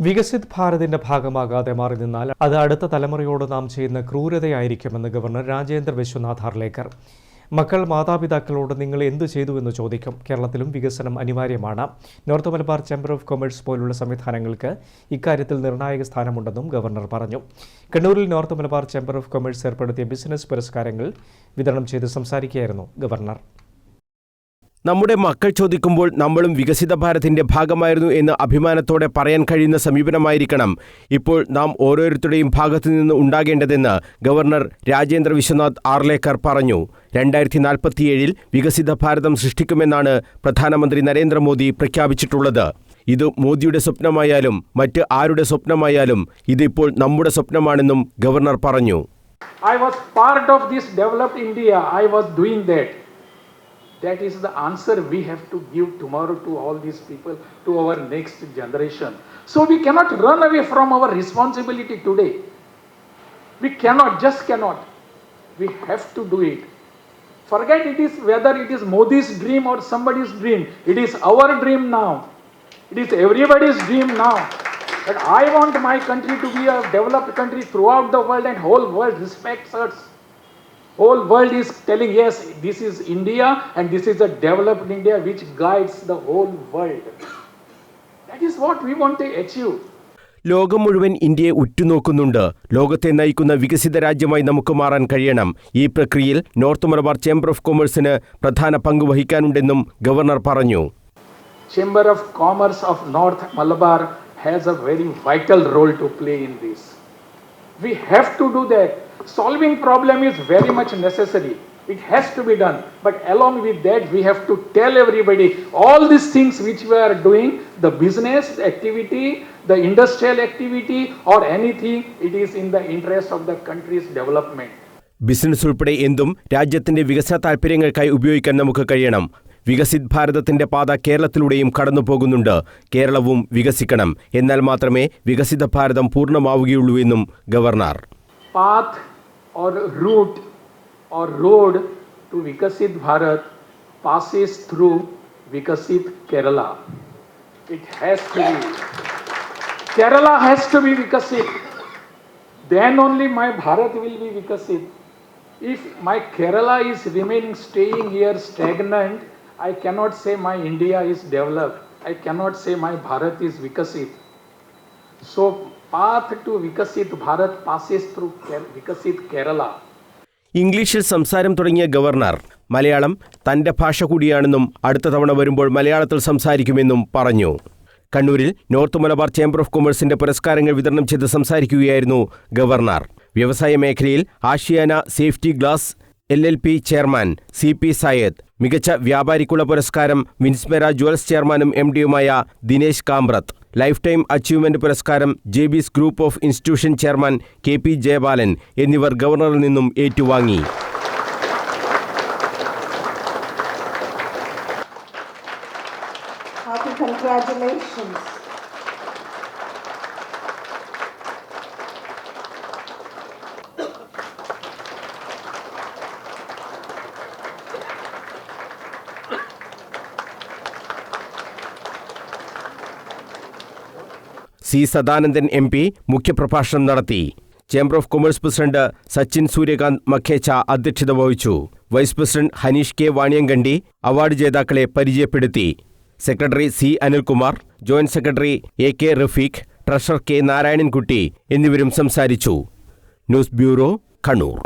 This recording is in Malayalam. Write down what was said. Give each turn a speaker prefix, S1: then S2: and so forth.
S1: വികസിത് ഭാരതിന്റെ ഭാഗമാകാതെ മാറി നിന്നാൽ അത് അടുത്ത തലമുറയോട് നാം ചെയ്യുന്ന ക്രൂരതയായിരിക്കുമെന്ന് ഗവർണർ രാജേന്ദ്ര വിശ്വനാഥ് ഹർലേക്കർ മക്കൾ മാതാപിതാക്കളോട് നിങ്ങൾ എന്തു ചെയ്തു എന്ന് ചോദിക്കും. കേരളത്തിലും വികസനം അനിവാര്യമാണ്. North Malabar chamber of commerce പോലുള്ള സംവിധാനങ്ങൾക്ക് ഇക്കാര്യത്തിൽ നിർണായക സ്ഥാനമുണ്ടെന്നും ഗവർണർ പറഞ്ഞു. കണ്ണൂരിൽ north Malabar chamber of commerce ഏർപ്പെടുത്തിയ ബിസിനസ് പുരസ്കാരങ്ങൾ വിതരണം ചെയ്ത് സംസാരിക്കുകയായിരുന്നു ഗവർണർ.
S2: നമ്മുടെ മക്കൾ ചോദിക്കുമ്പോൾ നമ്മളും വികസിത ഭാരതിന്റെ ഭാഗമായിരുന്നു എന്ന് അഭിമാനത്തോടെ പറയാൻ കഴിയുന്ന സമീപനമായിരിക്കണം. ഇപ്പോൾ നാം ഓരോരുത്തരുടെയും ഭാഗത്തു നിന്ന് ഉണ്ടാകേണ്ടതെന്ന് ഗവർണർ രാജേന്ദ്ര വിശ്വനാഥ് ആർലേക്കർ പറഞ്ഞു. രണ്ടായിരത്തി നാൽപ്പത്തിയേഴിൽ വികസിത ഭാരതം സൃഷ്ടിക്കുമെന്നാണ് പ്രധാനമന്ത്രി നരേന്ദ്രമോദി പ്രഖ്യാപിച്ചിട്ടുള്ളത്. ഇത് മോദിയുടെ സ്വപ്നമായാലും മറ്റ് ആരുടെ സ്വപ്നമായാലും ഇതിപ്പോൾ നമ്മുടെ സ്വപ്നമാണെന്നും ഗവർണർ പറഞ്ഞു.
S3: I was part of this developed India I was doing that. That is the answer we have to give tomorrow to all these people, to our next generation. So we cannot run away from our responsibility today. We cannot, just cannot. We have to do it. Forget it is whether it is Modi's dream or somebody's dream. It is our dream now. It is everybody's dream now. But I want my country to be a developed country throughout the world and whole world respects us. Whole world is telling yes, this is India and this is a developed India which guides the whole world. That is what we want to achieve.
S2: ലോകം മുഴുവൻ ഇന്ത്യയെ ഉറ്റുനോക്കുന്നുണ്ട് ലോകത്തെ നയിക്കുന്ന വികസിത രാജ്യമായി നമുക്ക് മാറാൻ കഴിയണം ഈ പ്രക്രിയയിൽ നോർത്ത് മലബാർ ചേംബർ ഓഫ് കോമേഴ്സിന് പ്രധാന പങ്ക് വഹിക്കാനുണ്ടെന്നും ഗവർണർ പറഞ്ഞു
S3: chamber of commerce of north Malabar has a very vital role to play in this we have to do that. Solving problem is very much necessary. It has to be done. But along with that, we have to tell everybody all these things which we are doing, the business activity, the industrial activity, or anything, it is in the interest of the country's development.
S2: Business ഉൾപ്പെടെ എന്തും രാജ്യത്തിന്റെ വികസന താൽപ്പര്യങ്ങൾക്കായി ഉപയോഗിക്കാൻ നമുക്ക് കഴിയണം വികസിത് ഭാരതത്തിന്റെ പാത കേരളത്തിലൂടെയും കടന്നു പോകുന്നുണ്ട് കേരളവും വികസിക്കണം എന്നാൽ മാത്രമേ വികസിത ഭാരതം പൂർണമാവുകയുള്ളൂ എന്നും ഗവർണർ
S3: पाथ और रूट और road to Viksit Bharat passes through Viksit Kerala. It has to be Kerala has to be Viksit. Then only my Bharat will be Viksit. If my Kerala is remaining staying here stagnant I cannot say my India is developed I cannot say my Bharat is Viksit. So so, path to Viksit Bharat passes through Viksit Kerala.
S2: ഇംഗ്ലീഷിൽ സംസാരം തുടങ്ങിയ ഗവർണർ മലയാളം തന്റെ ഭാഷ കൂടിയാണെന്നും അടുത്ത തവണ വരുമ്പോൾ മലയാളത്തിൽ സംസാരിക്കുമെന്നും പറഞ്ഞു. കണ്ണൂരിൽ നോർത്ത് മലബാർ ചേംബർ ഓഫ് കൊമേഴ്സിന്റെ പുരസ്കാരങ്ങൾ വിതരണം ചെയ്ത് സംസാരിക്കുകയായിരുന്നു ഗവർണർ. വ്യവസായ മേഖലയിൽ Ashiana safety glass L L P chairman C P Syed മികച്ച വ്യാപാരിക്കുള്ള പുരസ്കാരം വിൻസ്മെര ജ്വൽസ് ചെയർമാനും M ഡിയുമായ Dinesh Kamprath. Life time achievement പുരസ്കാരം J biz group of institution chairman K P Jayabalan എന്നിവർ ഗവർണറിൽ നിന്നും ഏറ്റുവാങ്ങി
S4: congratulations.
S2: C Sadanandan M P മുഖ്യപ്രഭാഷണം നടത്തി. Chamber of commerce president Sachin Suryakant Makecha അധ്യക്ഷത വഹിച്ചു. Vice president Hanish K Vaniyankandi award ജേതാക്കളെ പരിചയപ്പെടുത്തി. Secretary C Anilkumar joint secretary A K Rafeeq treasurer K Narayanankutty എന്നിവരും സംസാരിച്ചു. News bureau Kannur.